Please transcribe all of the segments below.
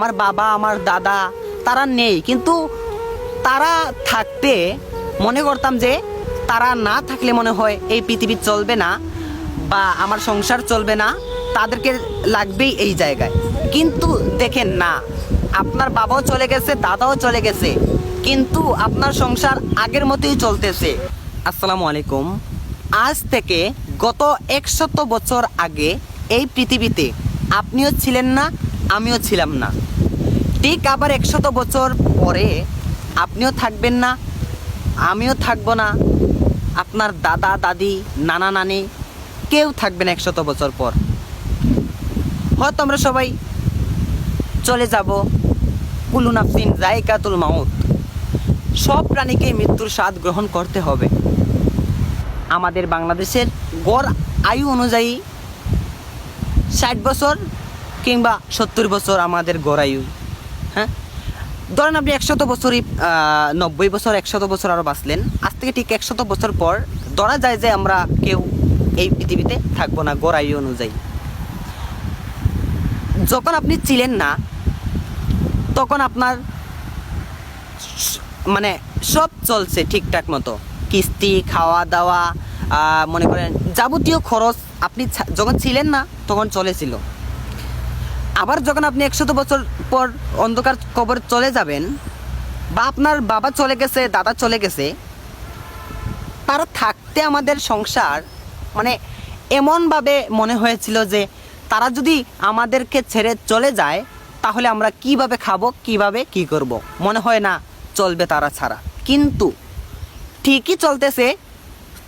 আমার বাবা, আমার দাদা, তারা নেই। কিন্তু তারা থাকতে মনে করতাম যে তারা না থাকলে মনে হয় এই পৃথিবী চলবে না বা আমার সংসার চলবে না। তাদেরকে লাগবেই এই জায়গায়। কিন্তু দেখেন না, আপনার বাবাও চলে গেছে, দাদাও চলে গেছে। কিন্তু আপনার সংসার আগের মতোই চলতেছে। আসসালামু আলাইকুম। আজ থেকে গত একশত বছর আগে এই পৃথিবীতে আপনিও ছিলেন না আমিও ছিলাম না। ঠিক আবার একশত বছর পরে আপনিও থাকবেন না, আমিও থাকব না। আপনার দাদা, দাদি, নানা, নানি, কেউ থাকবে না একশত বছর পর। হয়তো আমরা সবাই চলে যাব। কুলু নাফসিন জায়কাতুল মাউত। সব প্রাণীকে মৃত্যুর স্বাদ গ্রহণ করতে হবে। আমাদের বাংলাদেশের গড় আয়ু অনুযায়ী ষাট বছর কিংবা সত্তর বছর আমাদের গড় আয়ু হ্যাঁ? ধরেন আপনি একশত বছরই নব্বই বছর, একশত বছর আরও বাঁচলেন। আজ থেকে ঠিক একশত বছর পর ধরা যায় যে আমরা কেউ এই পৃথিবীতে থাকব না গড় আয়ু অনুযায়ী। যখন আপনি ছিলেন না, তখন আপনার মানে সব চলছে ঠিকঠাক মতো। কিস্তি খাওয়া দাওয়া মনে করেন যাবতীয় খরচ আপনি যখন ছিলেন না, তখন চলেছিল। আবার যখন আপনি একশত বছর পর অন্ধকার কবর চলে যাবেন বা আপনার বাবা চলে গেছে, দাদা চলে গেছে, তারা থাকতে আমাদের সংসার মানে এমনভাবে মনে হয়েছিল যে তারা যদি আমাদেরকে ছেড়ে চলে যায়, তাহলে আমরা কীভাবে খাব, কীভাবে কি করব। মনে হয় না চলবে তারা ছাড়া। কিন্তু ঠিকই চলতেছে,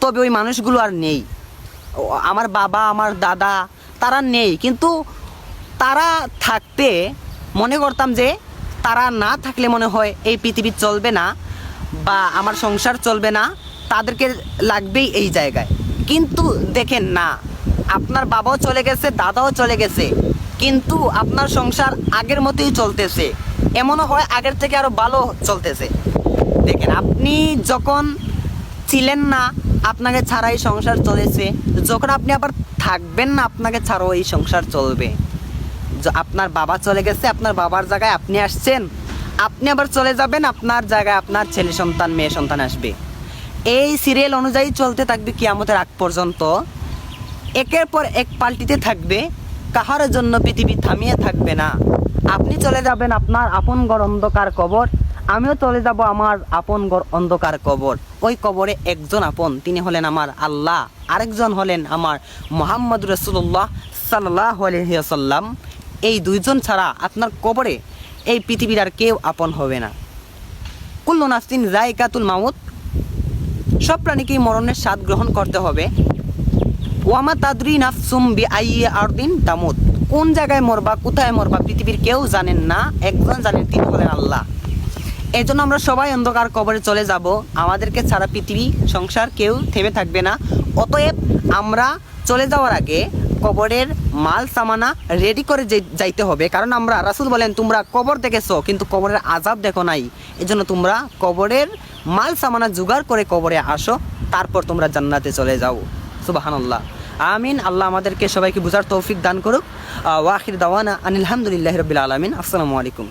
তবে ওই মানুষগুলো আর নেই। আমার বাবা, আমার দাদা, তারা নেই। কিন্তু তারা থাকতে মনে করতাম যে তারা না থাকলে মনে হয় এই পৃথিবী চলবে না বা আমার সংসার চলবে না। তাদেরকে লাগবেই এই জায়গায়। কিন্তু দেখেন না, আপনার বাবাও চলে গেছে, দাদাও চলে গেছে। কিন্তু আপনার সংসার আগের মতোই চলতেছে। এমনও হয় আগের থেকে আরও ভালো চলতেছে। দেখেন, আপনি যখন ছিলেন না, আপনাকে ছাড়া এই সংসার চলেছে। যখন আপনি আবার থাকবেন না, আপনাকে ছাড়াও এই সংসার চলবে। আপনার বাবা চলে গেছে, আপনার বাবার জায়গায় আপনি আসছেন। আপনি আবার চলে যাবেন, আপনার জায়গায় আপনার ছেলে সন্তান, মেয়ে সন্তান আসবে। এই সিরিয়াল অনুযায়ী চলতে থাকবে কিয়ামতের আগ পর্যন্ত। একের পর এক পাল্টিতে থাকবে, কাহার জন্য পৃথিবী থামিয়ে থাকবে না। আপনি চলে যাবেন আপনার আপন ঘর অন্ধকার কবর, আমিও চলে যাব আমার আপন ঘর অন্ধকার কবর। ওই কবরে একজন আপন, তিনি হলেন আমার আল্লাহ, আরেকজন হলেন আমার মোহাম্মদ রসুল্লাহ সাল্লাহ আলহিহাসাল্লাম এই দুইজন ছাড়া আপনার কবরে এই পৃথিবীর আর কেউ আপন হবে না। কুল্লু নাস্তিন জায়কাতুল মামুদ সব প্রাণীকেই মরণের স্বাদ গ্রহণ করতে হবে। ওয়ামা তাদরি নাফসুম বি আইয়ে আরদিন তামুত। কোন জায়গায় মরবা, কোথায় মরবা, পৃথিবীর কেউ জানেন না, একজন জানেন তিনি হলেন আল্লাহ। এই জন্য আমরা সবাই অন্ধকার কবরে চলে যাব। আমাদেরকে ছাড়া পৃথিবী, সংসার কেউ থেমে থাকবে না। অতএব আমরা চলে যাওয়ার আগে কবরের মাল সামানা রেডি করে যাইতে হবে। কারণ আমরা, রাসুল বলেন, তোমরা কবর দেখেছ, কিন্তু কবরের আজাব দেখো নাই। এজন্য তোমরা কবরের মাল সামানা জোগাড় করে কবরে আসো, তারপর তোমরা জান্নাতে চলে যাও। সুবাহানাল্লাহ। আমিন। আল্লাহ আমাদেরকে সবাইকে বুঝার তৌফিক দান করুক। ওয়াহির দাওয়ানা আনিলহামদুলিল্লাহ রবিল আলমিন। আসসালামু আলাইকুম।